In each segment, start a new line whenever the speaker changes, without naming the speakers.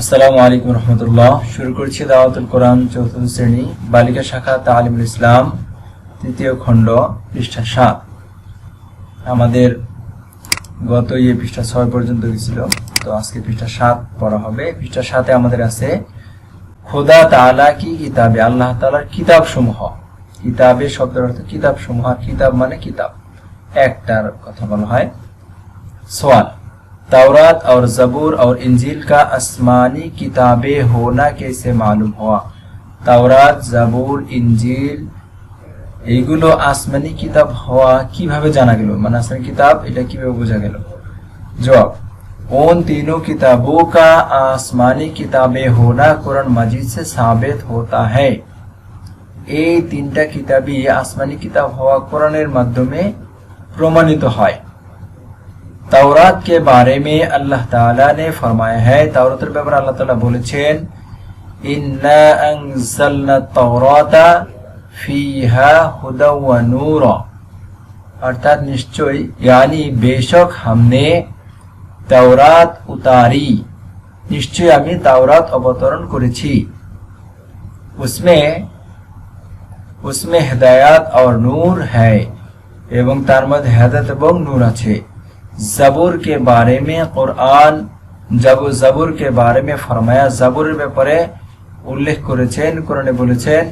আসসালামু আলাইকুম রহমতুল্লাহ। শুরু করছি দাওয়াতুল কোরআন, চতুর্থ শ্রেণি, বালিকা শাখা তালিমুল ইসলাম, তৃতীয় খণ্ড, পৃষ্ঠা সাত। আমাদের গত ইয়ে পৃষ্ঠা ছয় পর্যন্ত গেছিল তো আজকে পৃষ্ঠা সাত পড়া হবে। পৃষ্ঠা সাথে আমাদের আছে, খোদা তালা কি কিতাবে? আল্লাহ তালার কিতাব সমূহ কিতাবে শব্দের অর্থ কিতাব সমূহ কিতাব মানে কিতাব। একটার কথা বলা হয়, সোয়াল। तौरात और जबूर और इंजील का आसमानी किताबें होना कैसे मालूम हुआ তাওরাত জাবুর ইনজিল এইগুলো আসমানি কিতাব হওয়া কিভাবে জানা গেল মানে আসমানি কিতাব এটা কিভাবে বোঝা গেল জবাব उन तीनों किताबों का आसमानी किताबें होना कुरान मजीद से साबित होता है এই তিনটা কিতাবই আসমানি কিতাব হওয়া কোরআনের মাধ্যমে প্রমাণিত হয় তাওরাত কে বারে মে আল্লাহ তাআলা নে ফরমায়া হ্যায়। তাওরাতের ব্যাপারে আল্লাহ তাআলা বলেছেন, ইন্না আনজালনা তাওরাতা ফিহা হুদা ওয়া নূর। অর্থাৎ নিশ্চয় ইয়ানি বেশক হামনে তাওরাত উতারি। নিশ্চয় আমি তাওরাত অবতরণ করেছি। উসমে উসমে হেদায়াত আর নূর হ্যায় এবং তার মধ্যে হেদায়ত এবং নূর আছে। জবুর কে বারে মে কোরআন জব জবুর কে বারে মে ফরমায়া জবুরের ব্যাপারে উল্লেখ করেছেন কোরআনে বলেছেন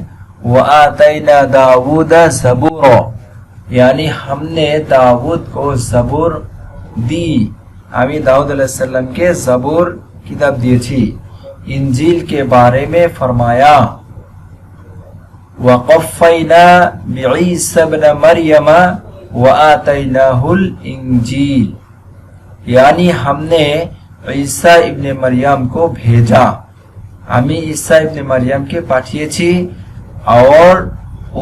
ওয়া আতাইনা দাউদা জবুর यानी हमने दाऊद को जबूर दी আমি দাউদ আলাইহিস সালামকে জবুর কিতাব দিয়েছি ইনজিল के बारे में फरमाया وقفينا بعيسى ابن مريم वातनाहुल इंजील यानी हमने ईसा इबन मरियम को भेजा। हमें ईसा इबन मरियम के पाठिए और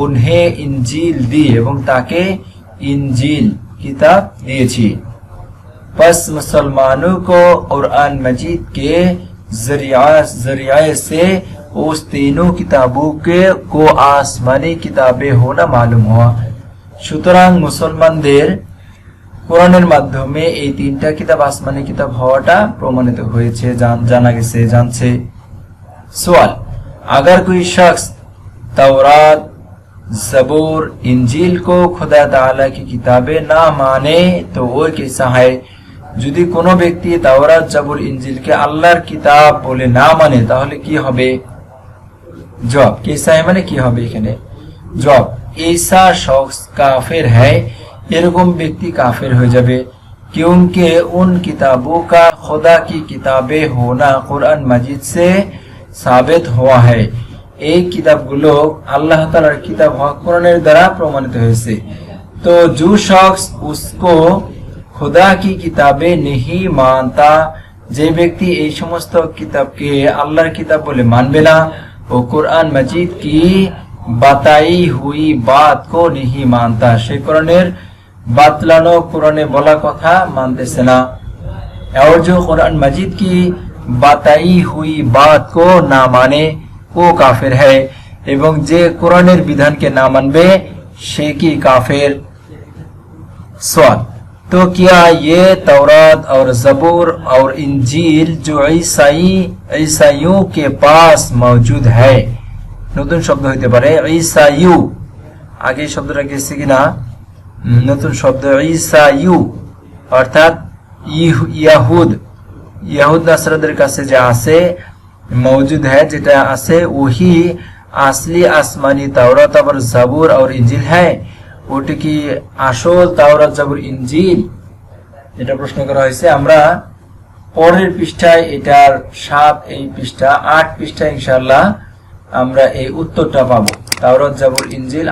उन्हें इंजील दी एवं তাকে इंजील किताब দিয়েছি बस मुसलमानों को और अन मजीद के ज़रिया ज़रिए से उस तीनों किताबों के को आसमानी किताबें होना मालूम हुआ। সুতরাং মুসলমানদের কোরআনের মাধ্যমে এই তিনটা কিতাব আসমানি কিতাব হওয়াটা প্রমাণিত হয়েছে জান- জানা গেছে জানছে सवाल अगर कोई शख्स तौरात जबूर इंजील को खुदा ताला की किताबें ना माने तो वो कैसा है যদি কোনো ব্যক্তি তাওরাত জাবুর ইনজিলকে আল্লাহর কিতাব বলে না মানে তাহলে কি হবে জব কেসা है মানে কি হবে এখানে জব ऐसा शख्स काफिर है এরকম ব্যক্তি কাফের হয়ে যাবে क्योंकि उन किताबों का खुदा की किताबें होना कुरान मजीद से সাবেত হওয়া হয় এই কিতাবগুলো আল্লাহ তালার কিতাব হওয়া কোরআনের দ্বারা প্রমাণিত হয়েছে তো जो शख्स उसको खुदा की किताबें नहीं मानता যে ব্যক্তি এই সমস্ত কিতাবকে আল্লাহর কিতাব বলে মানবে না ও কোরআন মজিদ কি বাতাই হুই বাত কো নিহি মানতা সে কোরআনের বাতলানো কোরআনে বলা কথা মানতেছে না और जो कुरान मजीद की बताई हुई बात को ना माने वो काफिर है এবং যে কোরআনের বিধানকে না মানবে সে কি কাফের सवाल तो क्या ये तौरात और जबूर और इंजील जो ईसाई ईसाइयों के पास मौजूद है নতুন শব্দ হইতে পারে, ঈসা ইউ। আগে শব্দটা গেছে কিনা? নতুন শব্দ, ঈসা ইউ। অর্থাৎ ইয়াহুদ। ইয়াহুদ নাসরাদের কাছে যা আছে মৌজুদ হ্যাঁ যেটা আছে, ওহি, আসলি আসমানি তাওরাত, আবার জাবুর আর ইঞ্জিল হ্যাঁ ওটি কি আসল তাওরাত, জাবুর ইঞ্জিল এটা প্রশ্ন করা হয়েছে, আমরা পরের পৃষ্ঠায় এটার সাত, এই পৃষ্ঠা, আট পৃষ্ঠা ইনশাল্লাহ আমরা এই উত্তরটা পাবো। তাওরাত জাবুর ইনজিল